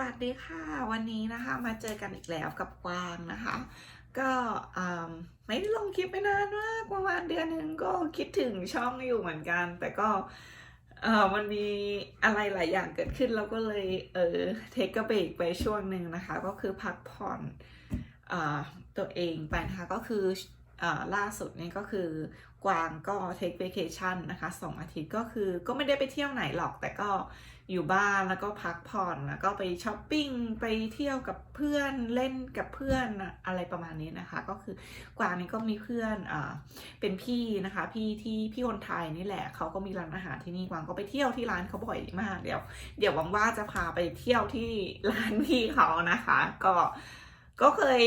วัสดีค่ะ วันนี้นะคะมาเจอกันอีกแล้วกับกวางนะคะ ก็ไม่ได้ลงคลิปไปนานมากประมาณเดือนหนึ่งก็คิดถึงช่องอยู่เหมือนกัน แต่ก็มันมีอะไรหลายอย่างเกิดขึ้นเราก็เลยเออเทคกระเบรกไปช่วงหนึ่งนะคะ ก็คือพักผ่อนอตัวเองไปนะคะก็คืออล่าสุดนี่ก็คือกวางก็เทค a c a t ชั่นนะคะสองอาทิตย์ก็คือก็ไม่ได้ไปเที่ยวไหนหรอกแต่ก็ อยู่บ้านแล้วก็พักผ่อนแล้วก็ไปช้อปปิ้งไปเที่ยวกับเพื่อนเล่นกับเพื่อนอะไรประมาณนี้นะคะ ก็คือกวางนี่ก็มีเพื่อนอ่าเป็นพี่นะคะ พี่ที่พี่คนไทยนี่แหละเขาก็มีร้านอาหารที่นี่กวางก็ไปเที่ยวที่ร้านเขาบ่อยมากเดี๋ยว เดี๋ยวหวังว่าจะพาไปเที่ยวที่ร้านพี่เขานะคะ ก็ก็เคย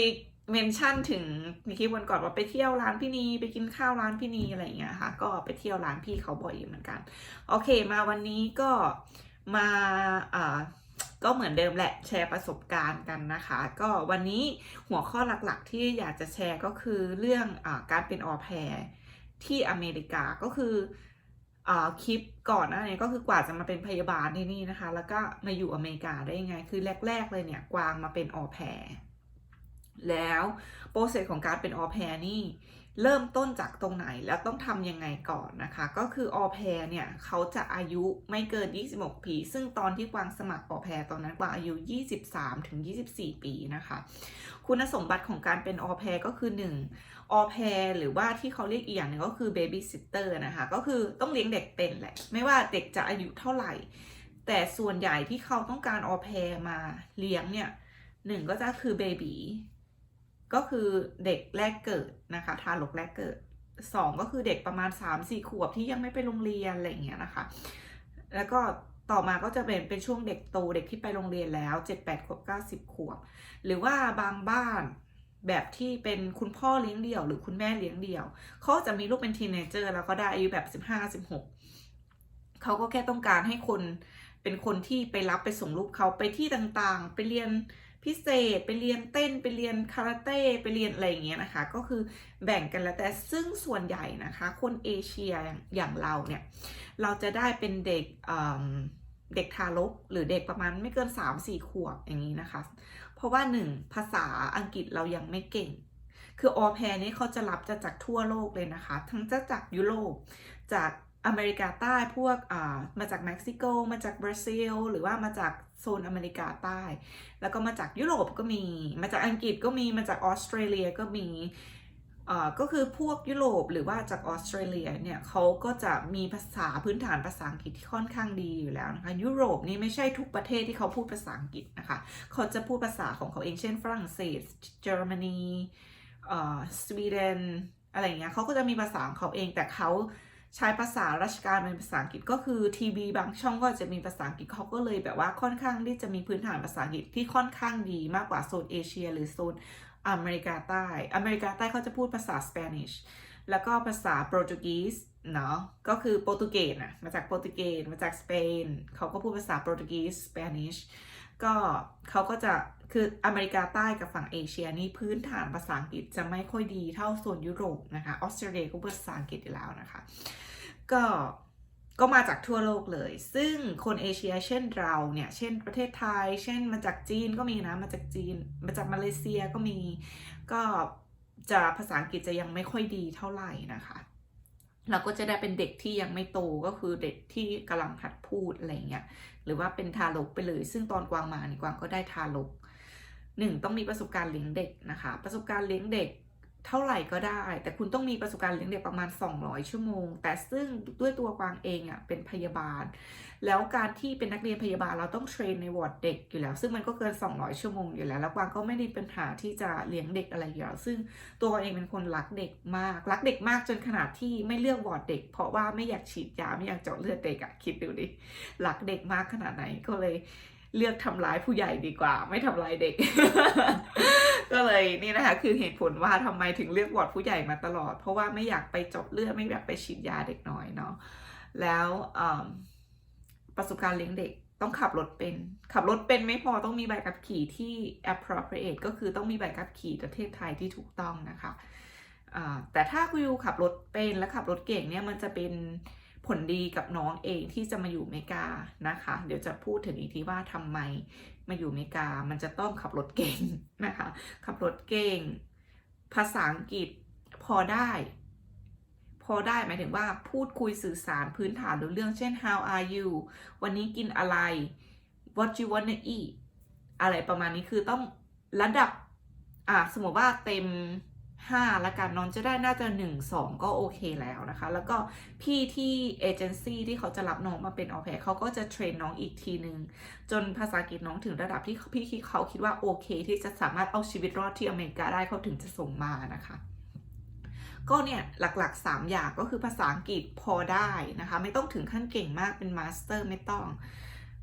เมนชั่นถึงในคลิปวันก่อนว่าไปเที่ยวร้านพี่นีไปกินข้าวร้านพี่นีอะไรอย่างเงี้ยค่ะ ก็ไปเที่ยวร้านพี่เขาบ่อยเหมือนกัน โอเคมาวันนี้ก็ มาอ่าก็เหมือนเดิมแหละแชร์ประสบการณ์กันนะคะ ก็วันนี้หัวข้อหลักๆ ที่อยากจะแชร์ก็คือเรื่องอการเป็นออแพรที่อเมริกาก็คืออคลิปก่อนหน้านี้ก็คือกว่าจะมาเป็นพยาบาลที่นี่นะคะ แล้วก็มาอยู่อเมริกาได้ยังไง คือแรก ๆ เลยเนี่ยกวางมาเป็นออแพรแล้วโปรเซสของการเป็นออแพรนี่ เริ่มต้นจากตรงไหนแล้วต้องทำยังไงก่อนนะคะ ก็คือออแพรเนี่ยเขาจะอายุไม่เกิน 26 ปี ซึ่งตอนที่กวางสมัครออแพรตอนนั้นกวางอายุ 23ถึง24 ปีนะคะ คุณสมบัติของการเป็นออแพรก็คือ 1. ออแพรหรือว่าที่เขาเรียกอีกอย่างหนึงก็คือเบบี้ซิสเตอร์นะคะก็คือต้องเลี้ยงเด็กเป็นแหละ ไม่ว่าเด็กจะอายุเท่าไหร่ แต่ส่วนใหญ่ที่เขาต้องการออแพรมาเลี้ยงเนี่ยหนึ่งก็จะคือเบบี ก็คือเด็กแรกเกิดนะคะทารกแรกเกิดสองก็คือเด็กประมาณ3ามสี่ขวบที่ยังไม่ไปโรงเรียนอะไรอย่างเงี้ยนะคะ แล้วก็ต่อมาก็จะเป็นเป็นช่วงเด็กโตเด็กที่ไปโรงเรียนแล้ว 7 8 ขวบ 9 10 ขวบ หรือว่าบางบ้านแบบที่เป็นคุณพ่อเลี้ยงเดี่ยว หรือคุณแม่เลี้ยงเดี่ยว เขาจะมีลูกเป็นทีนเนเจอร์แล้วก็ได้อายุแบบ 15 16 เขาก็แค่ต้องการให้คนเป็นคนที่ไปรับไปส่งลูกเขาไปที่ต่างๆ ไปเรียน พิเศษไปเรียนเต้นไปเรียนคาราเต้ไปเรียนอะไรอย่างเงี้ยนะคะ ก็คือแบ่งกันแล้วแต่ซึ่งส่วนใหญ่นะคะ คนเอเชียอย่างเราเนี่ยเราจะได้เป็นเด็กเด็กทารกหรือเด็กประมาณไม่เกิน 3-4 ขวบอย่างนี้นะคะ เพราะว่าหนึ่งภาษาอังกฤษเรายังไม่เก่ง คือออแพรนี่เขาจะรับจะจากทั่วโลกเลยนะคะ ทั้งจะจากยุโรปจาก อเมริกาใต้พวกมาจากเม็กซิโก มาจากบราซิล หรือว่ามาจากโซนอเมริกาใต้ แล้วก็มาจากยุโรปก็มี มาจากอังกฤษก็มี มาจากออสเตรเลียก็มีก็คือพวกยุโรปหรือว่าจากออสเตรเลียเนี่ยเขาก็จะมีภาษาพื้นฐานภาษาอังกฤษที่ค่อนข้างดีอยู่แล้วนะคะยุโรปนี่ไม่ใช่ทุกประเทศที่เขาพูดภาษาอังกฤษนะคะเขาจะพูดภาษาของเขาเองเช่นฝรั่งเศสเยอรมนีสวีเดนอะไรเงี้ยเขาก็จะมีภาษาของเขาเองแต่เขา ใช้ภาษาราชการเป็นภาษาอังกฤษก็คือทีวีบางช่องก็จะมีภาษาอังกฤษเขาก็เลยแบบว่าค่อนข้างที่จะมีพื้นฐานภาษาอังกฤษที่ค่อนข้างดีมากกว่าโซนเอเชีย หรือโซนอเมริกาใต้ อเมริกาใต้เขาจะพูดภาษาสเปนิชแล้วก็ภาษาโปรตุเกสเนาะก็คือโปรตุเกสนะมาจากโปรตุเกสมาจากสเปนเขาก็พูดภาษาโปรตุเกสสเปนิช ก็เขาก็จะคืออเมริกาใต้กับฝั่งเอเชียนี่พื้นฐานภาษาอังกฤษจะไม่ค่อยดีเท่าโซนยุโรปนะคะออสเตรเลียก็พูดภาษาอังกฤษอยู่แล้วนะคะ ก็ก็มาจากทั่วโลกเลย ซึ่งคนเอเชียเช่นเราเนี่ย เช่นประเทศไทย เช่นมาจากจีนก็มีนะ มาจากจีน มาจากมาเลเซียก็มี ก็จะภาษาอังกฤษจะยังไม่ค่อยดีเท่าไหร่นะคะ เราก็จะได้เป็นเด็กที่ยังไม่โตก็คือเด็กที่กำลังหัดพูดอะไรเงี้ยหรือว่าเป็นทารกไปเลย ซึ่งตอนกวางมานี่กวางก็ได้ทารกหนึ่งต้องมีประสบการณ์เลี้ยงเด็กนะคะ ประสบการณ์เลี้ยงเด็ก เท่าไหร่ก็ได้ แต่คุณต้องมีประสบการณ์เลี้ยงเด็กประมาณ 200 ชั่วโมง แต่ซึ่งด้วยตัวกวางเองอะ่ะเป็นพยาบาล แล้วการที่เป็นนักเรียนพยาบาลเราต้องเทรนในวอร์ดเด็กอยู่แล้ว ซึ่งมันก็เกิน 200 ชั่วโมงอยู่แล้ว แล้วกวางก็ไม่ได้เป็นปัญหาที่จะเลี้ยงเด็กอะไรอยู่แล้วซึ่งตัวเองเป็นคนรักเด็กมาก รักเด็กมากจนขนาดที่ไม่เลือกวอร์ดเด็ก เพราะว่าไม่อยากฉีดยาไม่อยากเจาะเลือดเด็กอะคิดดูดิรักเด็กมากขนาดไหนก็เลยเลือกทำร้ายผู้ใหญ่ดีกว่า ไม่ทำร้ายเด็ก ก็เลยนี่นะคะ คือเหตุผลว่าทำไมถึงเลือกวอร์ดผู้ใหญ่มาตลอด เพราะว่าไม่อยากไปจาะเลือดไม่อยากไปฉีดยาเด็กน้อยเนาะแล้วประสบการณ์เลี้ยงเด็กต้องขับรถเป็น ขับรถเป็นไม่พอต้องมีใบขับขี่ที่ appropriate ก็คือต้องมีใบขับขี่ประเทศไทยที่ถูกต้องนะคะแต่ถ้าคุณยูขับรถเป็นและขับรถเก่งเนี่ยมันจะเป็น ผลดีกับน้องเองที่จะมาอยู่เมกานะคะ เดี๋ยวจะพูดถึงอีกทีว่าทำไมมาอยู่เมกา มันจะต้องขับรถเก่งนะคะ ขับรถเก่ง ภาษาอังกฤษพอได้ พอได้หมายถึงว่าพูดคุยสื่อสารพื้นฐานรู้เรื่องเช่น how are you วันนี้กินอะไร what you wanna eat อะไรประมาณนี้คือต้องระดับ อะสมมติว่าเต็ม 5ละกันน้องจะได้น่าจะ 1 2 ก็โอเคแล้วนะคะ แล้วก็พี่ที่เอเจนซี่ที่เขาจะรับน้องมาเป็นออแพรเขาก็จะเทรนน้องอีกทีนึง จนภาษาอังกฤษน้องถึงระดับที่พี่ที่เขาคิดว่าโอเค ที่จะสามารถเอาชีวิตรอดที่อเมริกาได้เขาถึงจะส่งมานะคะก็เนี่ยหลักๆ 3 อย่างก็คือภาษาอังกฤษพอได้นะคะ ไม่ต้องถึงขั้นเก่งมากเป็นมาสเตอร์ไม่ต้อง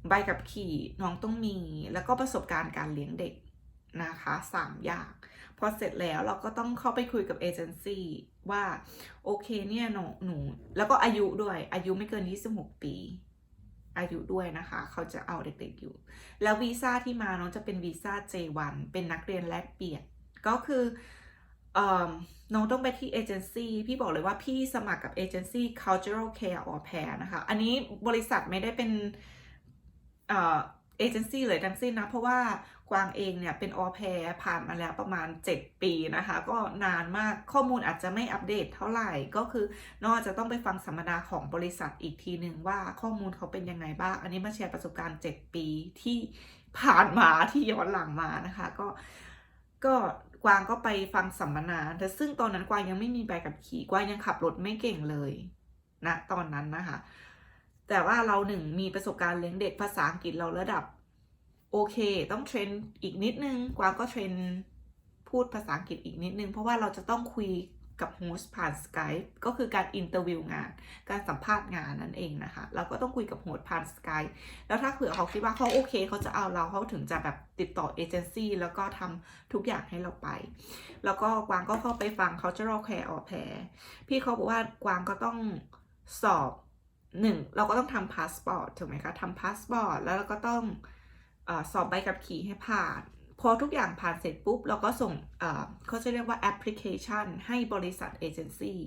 ใบกับขี่น้องต้องมี แล้วก็ประสบการณ์การเลี้ยงเด็กนะคะสามอย่าง พอเสร็จแล้วเราก็ต้องเข้าไปคุยกับเอเจนซี่ว่า โอเคเนี่ยหนูหนู แล้วก็อายุด้วย อายุไม่เกิน 26 ปี อายุด้วยนะคะ เขาจะเอาเด็กๆอยู่ แล้ววีซ่าที่มาน้องจะเป็นวีซ่า J1 เป็นนักเรียนแลกเปลี่ยนก็คือเออน้องต้องไปที่เอเจนซี่พี่บอกเลยว่าพี่สมัครกับเอเจนซี่ cultural care or pair นะคะ อันนี้บริษัทไม่ได้เป็นเอเจนซี่เลยทั้งสิ้นนะ เพราะว่า กวางเองเนี่ยเป็นออแพรผ่านมาแล้วประมาณ 7 ปีนะคะ ก็นานมากข้อมูลอาจจะไม่อัปเดตเท่าไหร่ก็คือนอกจะต้องไปฟังสัมมนาของบริษัทอีกทีหนึ่งว่าข้อมูลเขาเป็นยังไงบ้าง อันนี้มาแชร์ประสบการณ์ 7 ปีที่ผ่านมาที่ย้อนหลังมานะคะ ก็ก็กวางก็ไปฟังสัมมนา แต่ซึ่งตอนนั้นกวางยังไม่มีใบขับขี่กวางยังขับรถไม่เก่งเลยนะตอนนั้นนะคะแต่ว่าเราหนึ่งมีประสบการณ์เลี้ยงเด็กภาษาอังกฤษเราระดับ โอเค ต้องเทรนอีกนิดนึงกวางก็เทรนพูดภาษาอังกฤษอีกนิดนึง เพราะว่าเราจะต้องคุยกับโฮสต์ผ่านสกายก็คือการอินเตอร์วิวงาน การสัมภาษณ์งานนั่นเองนะคะ เราก็ต้องคุยกับโฮสต์ผ่านสกายแล้วถ้าเผื่อเขาคิดว่าเขาโอเค เขาจะเอาเราเขาถึงจะแบบติดต่อเอเจนซี่แล้วก็ทำทุกอย่างให้เราไป แล้วก็กวางก็เข้าไปฟัง cultural care or pair พี่เขาบอกว่ากวางก็ต้องสอบหนึ่งเราก็ต้องทำพาสปอร์ตถูกไหมคะทำพาสปอร์ตแล้วเราก็ต้อง สอบใบขับขี่ให้ผ่าน พอทุกอย่างผ่านเสร็จปุ๊บ เราก็ส่งเขาจะเรียกว่าแอปพลิเคชัน ให้บริษัทเอเจนซี่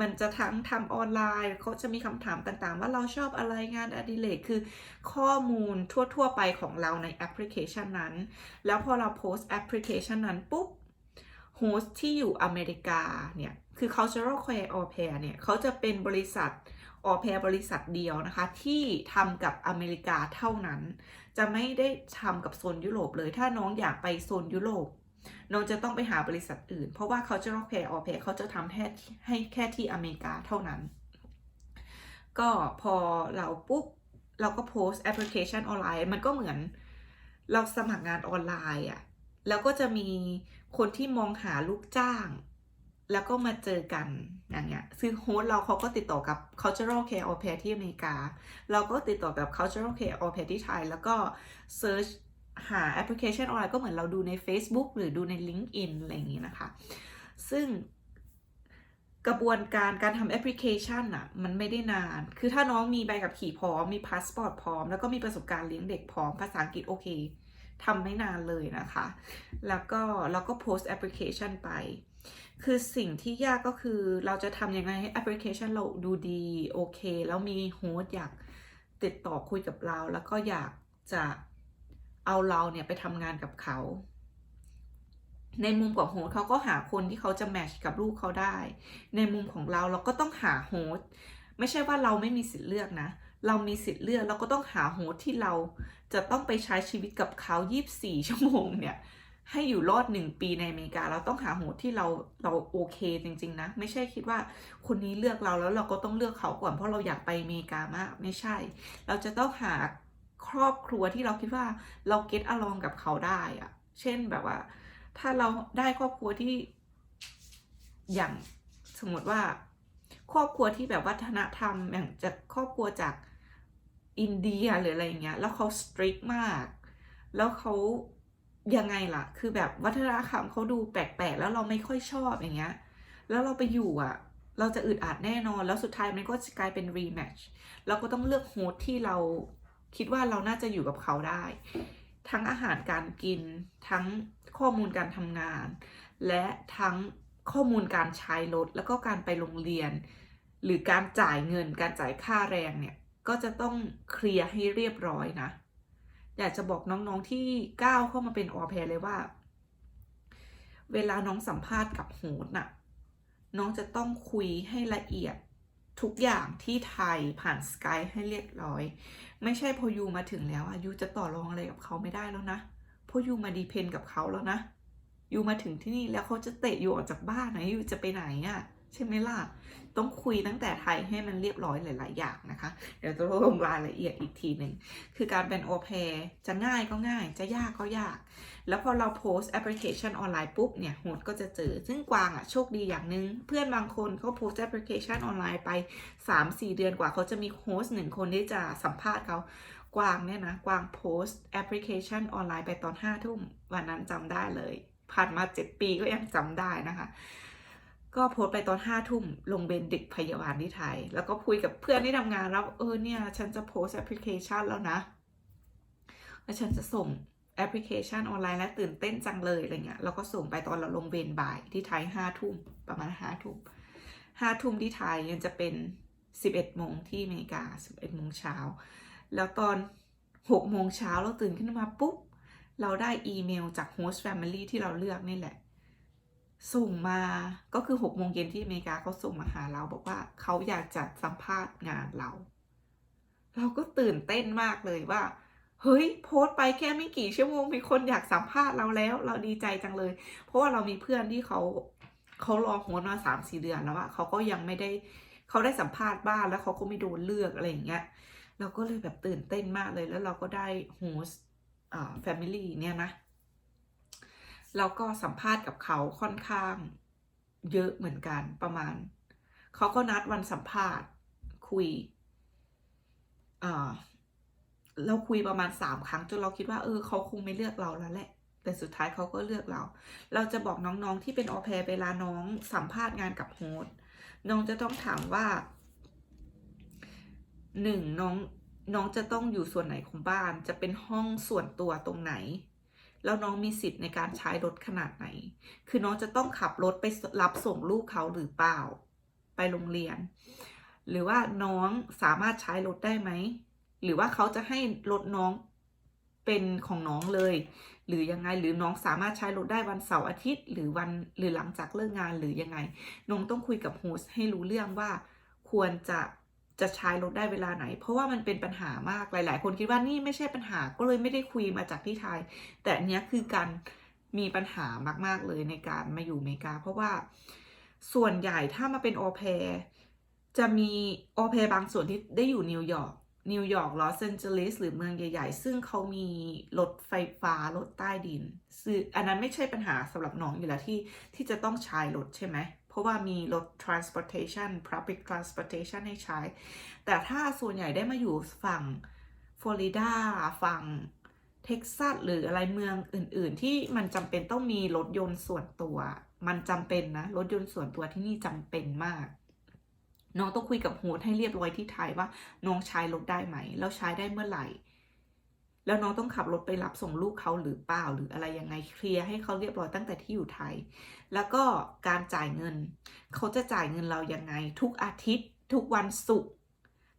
มันจะทั้งทำออนไลน์เขาจะมีคำถามต่างๆ ว่าเราชอบอะไรงานอดิเรกคือข้อมูลทั่วๆ ไปของเราในแอปพลิเคชันนั้น แล้วพอเราโพสต์แอปพลิเคชันนั้นปุ๊บโฮสต์ที่อยู่อเมริกาเนี่ย คือ cultural care or pair เนี่ย เขาจะเป็นบริษัท ออแพรบริษัทเดียวนะคะ ที่ทำกับอเมริกาเท่านั้น จะไม่ได้ทำกับโซนยุโรปเลย ถ้าน้องอยากไปโซนยุโรปน้องจะต้องไปหาบริษัทอื่น เพราะว่า cultural care or pair เขาจะทำแค่ให้แค่ที่อเมริกาเท่านั้น ก็พอเราปุ๊บเราก็โพสแอปพลิเคชันออนไลน์ มันก็เหมือนเราสมัครงานออนไลน์อะแล้วก็จะมีคนที่มองหาลูกจ้าง แล้วก็มาเจอกันอย่างเงี้ยซึ่งโฮสเราเขาก็ติดต่อกับ cultural care or pair ที่อเมริกา เราก็ติดต่อกับ cultural care or pair ที่ไทย แล้วก็ search หาแอปพลิเคชันออนไลน์ก็เหมือนเราดูใน Facebook หรือดูใน LinkedIn อะไรอย่างงี้นะคะ ซึ่งกระบวนการการทำแอปพลิเคชันอะมันไม่ได้นาน คือถ้าน้องมีใบขับขี่พร้อม มีพาสปอร์ตพร้อม แล้วก็มีประสบการณ์เลี้ยงเด็กพร้อม ภาษาอังกฤษโอเคทำไม่นานเลยนะคะ แล้วก็เราก็โพสแอปพลิเคชันไป คือสิ่งที่ยากก็คือเราจะทำยังไงให้แอปพลิเคชันเราดูดี โอเค แล้วมีโฮสต์อยากติดต่อคุยกับเรา แล้วก็อยากจะเอาเราเนี่ยไปทำงานกับเขา ในมุมของโฮสเขาก็หาคนที่เขาจะแมชกับลูกเขาได้ ในมุมของเราเราก็ต้องหาโฮสไม่ใช่ว่าเราไม่มีสิทธิ์เลือกนะ เรามีสิทธิ์เลือกเราก็ต้องหาโฮสที่เราจะต้องไปใช้ชีวิตกับเขา 24 ชั่วโมงเนี่ย ให้อยู่รอดหนึ่งปีในอเมริกา เราต้องหาโฮสที่เราเราโอเคจริง ๆ นะ ไม่ใช่คิดว่าคนนี้เลือกเราแล้วเราก็ต้องเลือกเขาก่อนเพราะเราอยากไปอเมริกามาก ไม่ใช่ เราจะต้องหาครอบครัวที่เราคิดว่าเราเก็ตอลองกับเขาได้อะเช่นแบบว่า ถ้าเราได้ครอบครัวที่อย่างสมมติว่า ครอบครัวที่แบบวัฒนธรรมอย่างจากครอบครัวจากอินเดียหรืออะไรอย่างเงี้ย แล้วเขาสตรีทมาก แล้วเขา ยังไงล่ะ คือแบบวัฒนธรรมเขาดูแปลกๆ แล้วเราไม่ค่อยชอบอย่างเงี้ย แล้วเราไปอยู่อะ เราจะอึดอัดแน่นอน แล้วสุดท้ายมันก็จะกลายเป็นรีแมทช์เราก็ต้องเลือกโฮสที่เราคิดว่าเราน่าจะอยู่กับเขาได้ ทั้งอาหารการกิน ทั้งข้อมูลการทำงาน และทั้งข้อมูลการใช้รถ แล้วก็การไปโรงเรียน หรือการจ่ายเงิน การจ่ายค่าแรงเนี่ย ก็จะต้องเคลียร์ให้เรียบร้อยนะ อยากจะบอกน้องๆที่ก้าวเข้ามาเป็นออแพรเลยว่า เวลาน้องสัมภาษณ์กับโฮส์น่ะ น้องจะต้องคุยให้ละเอียดทุกอย่างที่ไทยผ่านสกายให้เรียบร้อย ไม่ใช่พอยูมาถึงแล้วอะยูจะต่อรองอะไรกับเขาไม่ได้แล้วนะพราะยูมาดีเพนกับเขาแล้วนะยูมาถึงที่นี่แล้วเขาจะเตะยูออกจากบ้านนะยูจะไปไหนอะ ใช่ไหมล่ะ ต้องคุยตั้งแต่ไทยให้มันเรียบร้อยหลาย ๆ อย่างนะคะ เดี๋ยวจะลงรายละเอียดอีกทีหนึ่ง คือการเป็นโอเพจะง่ายก็ง่าย จะยากก็ยาก แล้วพอเราโพสแอปพลิเคชันออนไลน์ปุ๊บเนี่ยโฮสก็จะเจอ ซึ่งกวางอะโชคดีอย่างหนึง่ง เพื่อนบางคนเขาโพสแอปพลิเคชันออนไลน์ไป 3-4 เดือนกว่าเขาจะมีโฮสต์หนึ่งคนที่จะสัมภาษณ์เขากวางเนี่ยนะ กวางโพสแอปพลิเคชันออนไลน์ไปตอน5ทุ่มวันนั้นจำได้เลย ผ่านมา7ปีก็ยังจำได้นะคะ ก็โพสต์ไปตอนห้าทุ่มลงเบนด็กพยาบาลที่ไทย แล้วก็คุยกับเพื่อนที่ทำงานแล้วเออเนี่ย ฉันจะโพสแอปพลิเคชันแล้วนะแล้วฉันจะส่งแอปพลิเคชันออนไลน์และตื่นเต้นจังเลยอะไรเงี้ยแล้วก็ส่งไปตอนเราลงเวรบ่ายที่ไทยห้าทุ่มประมาณห้าทุ่มห้าทุ่มที่ไทยยังจะเป็นสิบเอ็ดโมงที่อเมริกาสิบเอ็ดโมงเช้าแล้วตอนหกโมงเช้าเราตื่นขึ้นมาปุ๊บเราได้อีเมลจาก host family ที่เราเลือกนี่แหละ ส่งมาก็คือหกโมงเย็นที่อเมริกาเขาส่งมาหาเราบอกว่าเขาอยากจัดสัมภาษณ์งานเรา เราก็ตื่นเต้นมากเลยว่า เฮ้ย โพสต์ไปแค่ไม่กี่ชั่วโมงมีคนอยากสัมภาษณ์เราแล้ว เราดีใจจังเลย เพราะว่าเรามีเพื่อนที่เขาเขารอโฮสต์มาสามสี่เดือนแล้วอะเขาก็ยังไม่ได้เขาได้สัมภาษณ์บ้างแล้วเขาก็ไม่โดนเลือกอะไรอย่างเงี้ยเราก็เลยแบบตื่นเต้นมากเลยแล้วเราก็ได้โฮสต์อ่าแฟมิลี่เนี่ยนะ แล้วก็สัมภาษณ์กับเขาค่อนข้าง เยอะเหมือนกันประมาณ เขาก็นัดวันสัมภาษณ์คุยอ่าเราคุยประมาณสามครั้งจนเราคิดว่าเออเขาคงไม่เลือกเราแล้วแหละ แต่สุดท้ายเขาก็เลือกเรา เราจะบอกน้องๆที่เป็นออแพรเวลาน้องสัมภาษณ์งานกับโฮสน้องจะต้องถามว่าหนึ่งน้องน้องจะต้องอยู่ส่วนไหนของบ้าน จะเป็นห้องส่วนตัวตรงไหน แล้วน้องมีสิทธิ์ในการใช้รถขนาดไหน คือน้องจะต้องขับรถไปรับส่งลูกเขาหรือเปล่า ไปโรงเรียน หรือว่าน้องสามารถใช้รถได้ไหม หรือว่าเขาจะให้รถน้องเป็นของน้องเลย หรือยังไงหรือน้องสามารถใช้รถได้วันเสาร์อาทิตย์ หรือวันหรือหลังจากเลิกงานหรือยังไง น้องต้องคุยกับโฮสต์ให้รู้เรื่องว่าควรจะ จะใช้รถได้เวลาไหน เพราะว่ามันเป็นปัญหามากหลาย ๆ คนคิดว่านี่ไม่ใช่ปัญหาก็เลยไม่ได้คุยมาจากที่ไทย แต่อันเนี้ยคือการมีปัญหามาก ๆ เลยในการมาอยู่อเมริกา เพราะว่าส่วนใหญ่ถ้ามาเป็นออแพจะมีออแพบางส่วนที่ได้อยู่นิวยอร์กนิวยอร์กลอสแอนเจลิสหรือเมืองใหญ่ ๆ ซึ่งเขามีรถไฟฟ้ารถใต้ดินซึ่งอันนั้นไม่ใช่ปัญหาสำหรับน้องอยู่แล้วที่ที่จะต้องใช้รถใช่ไหม เพราะว่ามีรถ transportation public transportation ให้ใช้ แต่ถ้าส่วนใหญ่ได้มาอยู่ฝั่งฟลอริดาฝั่งเท็กซัสหรืออะไรเมืองอื่น ๆ ที่มันจำเป็นต้องมีรถยนต์ส่วนตัว มันจำเป็นนะ รถยนต์ส่วนตัวที่นี่จำเป็นมาก น้องต้องคุยกับโฮสให้เรียบร้อยที่ไทยว่าน้องใช้รถได้ไหม แล้วใช้ได้เมื่อไหร่ แล้วน้องต้องขับรถไปรับส่งลูกเขาหรือเปล่าหรืออะไรยังไงเคลียร์ให้เขาเรียบร้อยตั้งแต่ที่อยู่ไทย แล้วก็การจ่ายเงิน เขาจะจ่ายเงินเรายังไง ทุกอาทิตย์ ทุกวันศุกร์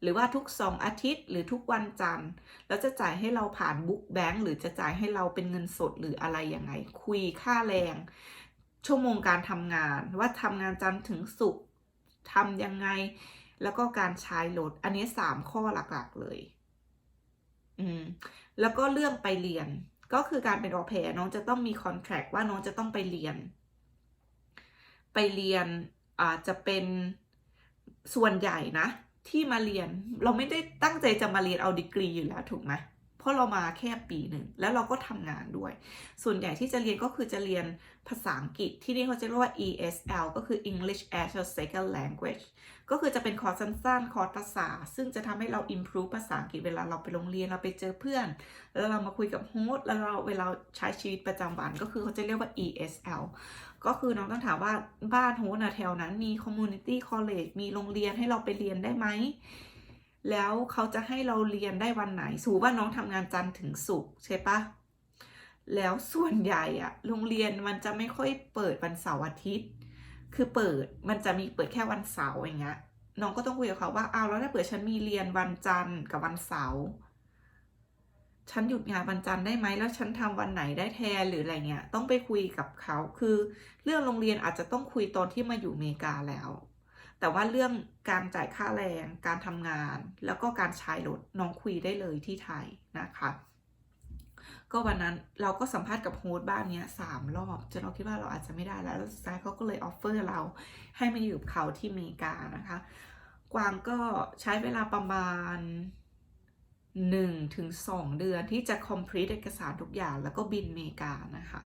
หรือว่าทุกสองอาทิตย์ หรือทุกวันจันทร์แล้วจะจ่ายให้เราผ่านบุ๊กแบงก์หรือจะจ่ายให้เราเป็นเงินสดหรืออะไรยังไง คุยค่าแรง ชั่วโมงการทำงาน ว่าทำงานจันทร์ถึงศุกร์ทำยังไง แล้วก็การใช้รถอันนี้สามข้อหลักๆเลย อืมแล้วก็เรื่องไปเรียน ก็คือการเป็นออเพรน้องจะต้องมีคอนแท c t ว่าน้องจะต้องไปเรียน ไปเรียนอาจจะเป็นส่วนใหญ่นะ ที่มาเรียน เราไม่ได้ตั้งใจจะมาเรียนเอาดีกรีอยู่แล้วถูกไหม ราะเรามาแค่ปีหนึ่งแล้วเราก็ทำงานด้วย ส่วนใหญ่ที่จะเรียนก็คือจะเรียนภาษาอังกฤษที่นี่เขาจะเรียกว่า ESL ก็คือ English as a Second Language ก็คือจะเป็นคอร์สสั้นๆ คอร์สภาษา ซึ่งจะทำให้เรา improve ภาษาอังกฤษเวลาเราไปโรงเรียนเราไปเจอเพื่อน แล้วเรามาคุยกับโฮสต์แล้วเราเวลาใช้ชีวิตประจำวันก็คือเขาจะเรียกว่า ESL ก็คือน้องต้องถามว่าบ้านโฮสต์นแถวนั้นมี community college มีโรงเรียนให้เราไปเรียนได้ไหม แล้วเขาจะให้เราเรียนได้วันไหนสมมติว่าน้องทำงานจันทร์ถึงศุกร์ใช่ปะแล้วส่วนใหญ่อะโรงเรียนมันจะไม่ค่อยเปิดวันเสาร์อาทิตย์ คือเปิดมันจะมีเปิดแค่วันเสาร์อย่างเงี้ยน้องก็ต้องคุยกับเขาว่าเอาแล้วถ้าเผื่อฉันมีเรียนวันจันทร์กับวันเสาร์ฉันหยุดงานวันจันทร์ได้ไหมแล้วฉันทำวันไหนได้แทนหรืออะไรเงี้ยต้องไปคุยกับเขาคือเรื่องโรงเรียนอาจจะต้องคุยตอนที่มาอยู่อเมริกาแล้ว แต่ว่าเรื่องการจ่ายค่าแรง การทำงาน แล้วก็การใช้รถน้องคุยได้เลยที่ไทยนะคะก็วันนั้นเราก็สัมภาษณ์กับโฮสต์บ้านเนี้ยสามรอบจนเราคิดว่าเราอาจจะไม่ได้แล้วแล้วสุดท้ายเขาก็เลยออฟเฟอร์เราให้มาอยู่กับเขาที่อเมริกานะคะ กวางก็ใช้เวลาประมาณ1ถึง2เดือนที่จะ complete เอกสารทุกอย่างแล้วก็บินอเมริกานะคะ